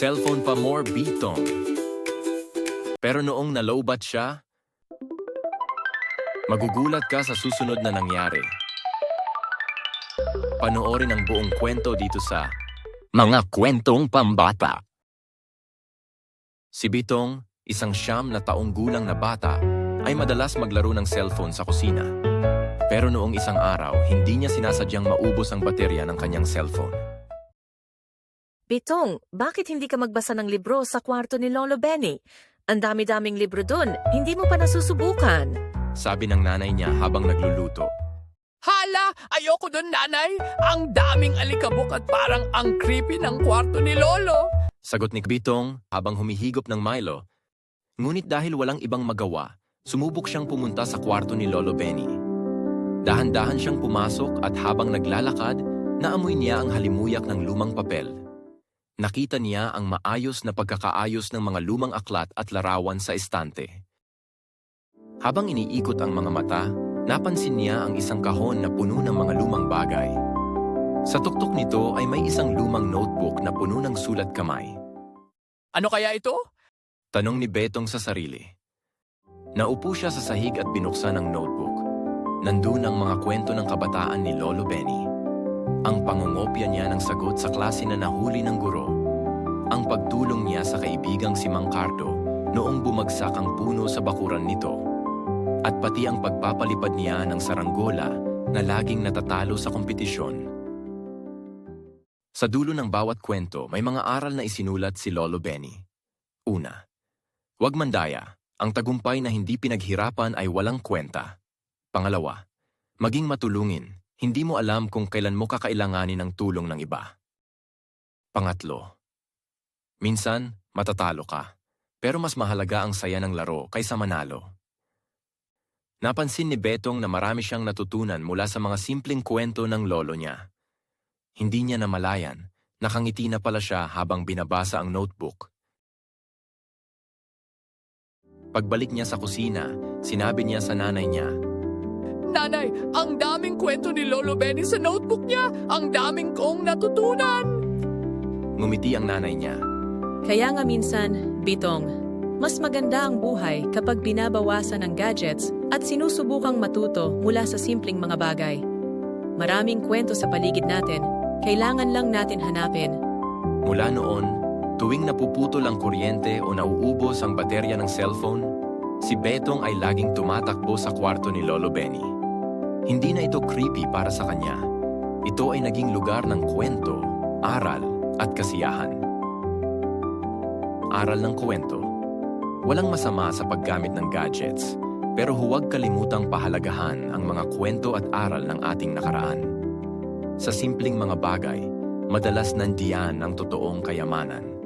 Cellphone pa more bitong. Pero noong nalobat siya, magugulat ka sa susunod na nangyari. Panoorin ang buong kwento dito sa Mga Kwentong Pambata. Si Bitong, isang siyam na taong gulang na bata, ay madalas maglaro ng cellphone sa kusina. Pero noong isang araw, hindi niya sinasadyang maubos ang baterya ng kanyang cellphone. Bitong, bakit hindi ka magbasa ng libro sa kwarto ni Lolo Benny? Ang dami-daming libro dun, hindi mo pa nasusubukan. Sabi ng nanay niya habang nagluluto. Hala, ayoko doon nanay. Ang daming alikabok at parang ang creepy ng kwarto ni Lolo. Sagot ni Bitong habang humihigop ng Milo. Ngunit dahil walang ibang magawa, sumubok siyang pumunta sa kwarto ni Lolo Benny. Dahan-dahan siyang pumasok at habang naglalakad, naamoy niya ang halimuyak ng lumang papel. Nakita niya ang maayos na pagkakaayos ng mga lumang aklat at larawan sa estante. Habang iniikot ang mga mata, napansin niya ang isang kahon na puno ng mga lumang bagay. Sa tuktok nito ay may isang lumang notebook na puno ng sulat kamay. Ano kaya ito? Tanong ni Betong sa sarili. Naupo siya sa sahig at binuksan ang notebook. Nandun ang mga kwento ng kabataan ni Lolo Benny. Ang pangungopya niya ng sagot sa klase na nahuli ng guro. Ang pagtulong niya sa kaibigang si Mang Cardo noong bumagsak ang puno sa bakuran nito. At pati ang pagpapalipad niya ng saranggola na laging natatalo sa kompetisyon. Sa dulo ng bawat kwento, may mga aral na isinulat si Lolo Benny. Una, huwag mandaya. Ang tagumpay na hindi pinaghirapan ay walang kwenta. Pangalawa, maging matulungin. Hindi mo alam kung kailan mo kakailanganin ng tulong ng iba. Pangatlo, minsan matatalo ka, pero mas mahalaga ang saya ng laro kaysa manalo. Napansin ni Betong na marami siyang natutunan mula sa mga simpleng kwento ng lolo niya. Hindi niya namalayan, nakangiti na pala siya habang binabasa ang notebook. Pagbalik niya sa kusina, sinabi niya sa nanay niya, Nanay, ang daming kwento ni Lolo Benny sa notebook niya. Ang daming kong natutunan. ngumiti ang nanay niya. Kaya nga minsan, Bitong, mas maganda ang buhay kapag binabawasan ng gadgets at sinusubukang matuto mula sa simpleng mga bagay. Maraming kwento sa paligid natin, kailangan lang natin hanapin. Mula noon, tuwing napuputol ang kuryente o nauubos ang baterya ng cellphone, si Betong ay laging tumatakbo sa kwarto ni Lolo Benny. Hindi na ito creepy para sa kanya. Ito ay naging lugar ng kwento, aral, at kasiyahan. Aral ng kwento. Walang masama sa paggamit ng gadgets, pero huwag kalimutang pahalagahan ang mga kwento at aral ng ating nakaraan. Sa simpleng mga bagay, madalas nandiyan ang totoong kayamanan.